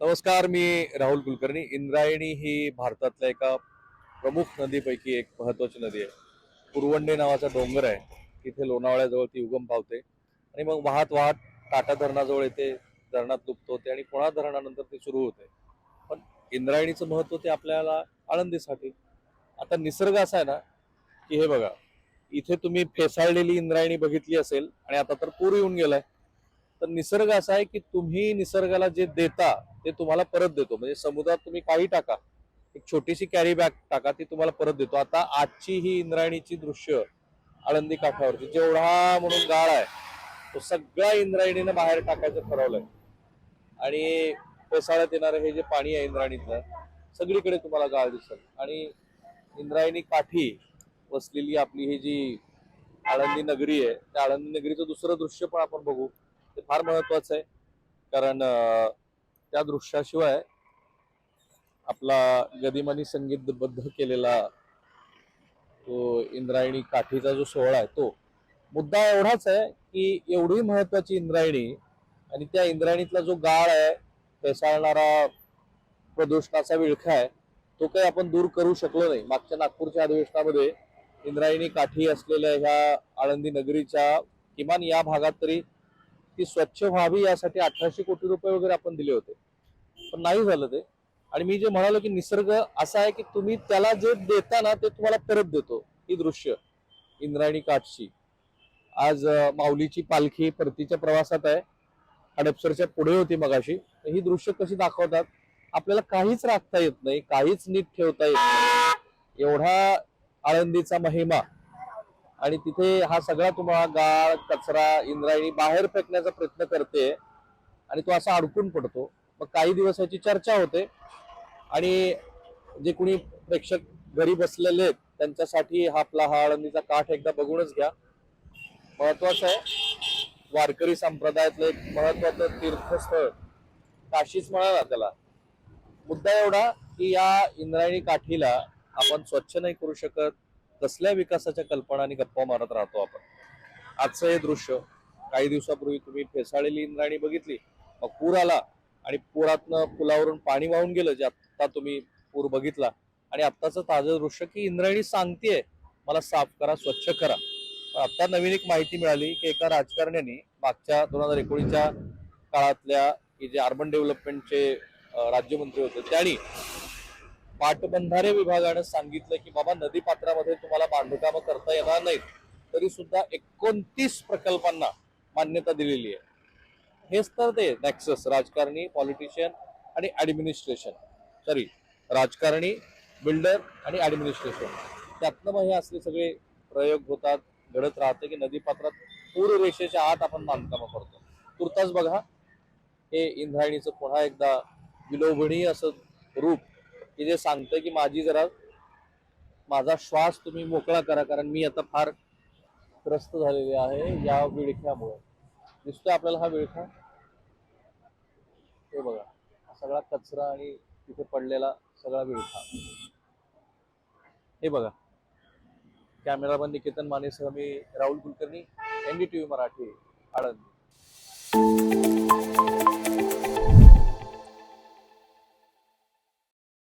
नमस्कार मी राहुल कुलकर्णी. इंद्रायणी ही भारतातल्या एका प्रमुख नदीपैकी एक महत्त्वाची नदी आहे. पुरवंडे नावाचा डोंगर आहे. तिथे लोणावळ्याजवळ ती उगम पावते. आणि मग वाहत वाहत टाटा धरणाजवळ येते धरणात लुप्त होते आणि पुणा धरणानंतर ती सुरू होते. पण इंद्रायणीचं महत्त्व ते आपल्याला आळंदीसाठी. आता निसर्ग असा आहे ना की हे बघा इथे तुम्ही फेसाळलेली इंद्रायणी बघितली असेल आणि आता तर पूर येऊन गेलाय. तर निसर्ग असा आहे की तुम्ही निसर्गाला जे देता ते तुम्हाला परत देतो. म्हणजे समुद्रात तुम्ही काही टाका एक छोटीशी कॅरी बॅग टाका ती तुम्हाला परत देतो. आता आजची ही इंद्रायणीची दृश्य आळंदी काठावरची जेवढा म्हणून गाळ आहे तो सगळा इंद्रायणीनं बाहेर टाकायचं ठरवलंय. आणि पेसाळ्यात येणारं हे जे पाणी आहे इंद्रायणीतलं सगळीकडे तुम्हाला गाळ दिसत. आणि इंद्रायणी काठी वसलेली आपली ही जी आळंदी नगरी आहे त्या आळंदी नगरीचं दुसरं दृश्य पण आपण बघू. ते फार महत्वाचं आहे. कारण त्या दृश्याशिवाय आपला गदिमानी संगीतबद्ध केलेला तो इंद्रायणी काठीचा जो सोहळा आहे तो मुद्दा एवढाच आहे की एवढी महत्वाची इंद्रायणी आणि त्या इंद्रायणीतला जो गाळ आहे पेसाळणारा प्रदूषणाचा विळखा आहे तो काही आपण दूर करू शकलो नाही. मागच्या नागपूरच्या अधिवेशनामध्ये इंद्रायणी काठी असलेल्या ह्या आळंदी नगरीच्या किमान या भागात तरी ती स्वच्छ व्हावी यासाठी अठराशे कोटी रुपये वगैरे आपण दिले होते. पण नाही झालं ते. आणि मी जे म्हणालो की निसर्ग असा आहे की तुम्ही त्याला जे देता ना ते तुम्हाला परत देतो. ही दृश्य इंद्रायणी काठची. आज माऊलीची पालखी परतीच्या प्रवासात आहे. हडपसरच्या पुढे होती मगाशी. तर ही दृश्य कशी दाखवतात? आपल्याला काहीच राखता येत नाही काहीच नीट ठेवता येत नाही. एवढा आळंदीचा महिमा आणि तिथे हा सगळा तुम्हाला गाळ कचरा इंद्रायणी बाहेर फेकण्याचा प्रयत्न करते. आणि तो असा अडकून पडतो. मग काही दिवस याची चर्चा होते. आणि जे कुणी प्रेक्षक घरी बसलेले आहेत त्यांच्यासाठी हा आपला हा आळंदीचा काठ एकदा बघूनच घ्या. महत्वाचं आहे वारकरी संप्रदायातलं एक महत्वाचं तीर्थस्थळ काशीच म्हणाला त्याला. मुद्दा एवढा की या इंद्रायणी काठीला आपण स्वच्छ नाही करू शकत. कसल्या विकासाच्या कल्पना आणि गप्पा मारत राहतो आपण? आजचं हे दृश्य काही दिवसापूर्वी तुम्ही फेसाळलेली इंद्रायणी बघितली मग पूर आला आणि पुरातनं पुलावरून पाणी वाहून गेलं जे आता तुम्ही पूर बघितला. आणि आत्ताचं ताजं दृश्य की इंद्रायणी सांगतेय मला साफ करा स्वच्छ करा. पण नवीन एक माहिती मिळाली की एका राजकारण्याने मागच्या दोन हजार एकोणीसच्या काळातल्या की जे अर्बन डेव्हलपमेंटचे राज्यमंत्री होते त्यांनी पाटबंधारे विभागानं सांगितलं की बाबा नदी पात्रामध्ये तुम्हाला बांधकामं करता येणार नाहीत. तरी सुद्धा एकोणतीस प्रकल्पांना मान्यता दिलेली आहे. हेच तर ते नॅक्सस राजकारणी पॉलिटिशियन आणि ऍडमिनिस्ट्रेशन सॉरी राजकारणी बिल्डर आणि ऍडमिनिस्ट्रेशन त्यातनं मग हे असले सगळे प्रयोग होतात घडत राहते की नदी पात्रात पूर रेषेच्या आत आपण बांधकामं करतो. तुर्तास बघा हे इंद्रायणीचं पुन्हा एकदा विलोभनीय असं रूप की जे सांगतं की माझी जरा माझा श्वास तुम्ही मोकळा करा कारण मी आता फार त्रस्त झालेले आहे या विळख्यामुळे. दिसतोय आपल्याला हा विळखा? हे बघा सगळा कचरा आणि तिथे पडलेला सगळा विळखा. हे बघा कॅमेरामन निकेतन मानेसह मी Rahul Kulkarni ND T V Marathi Alandi.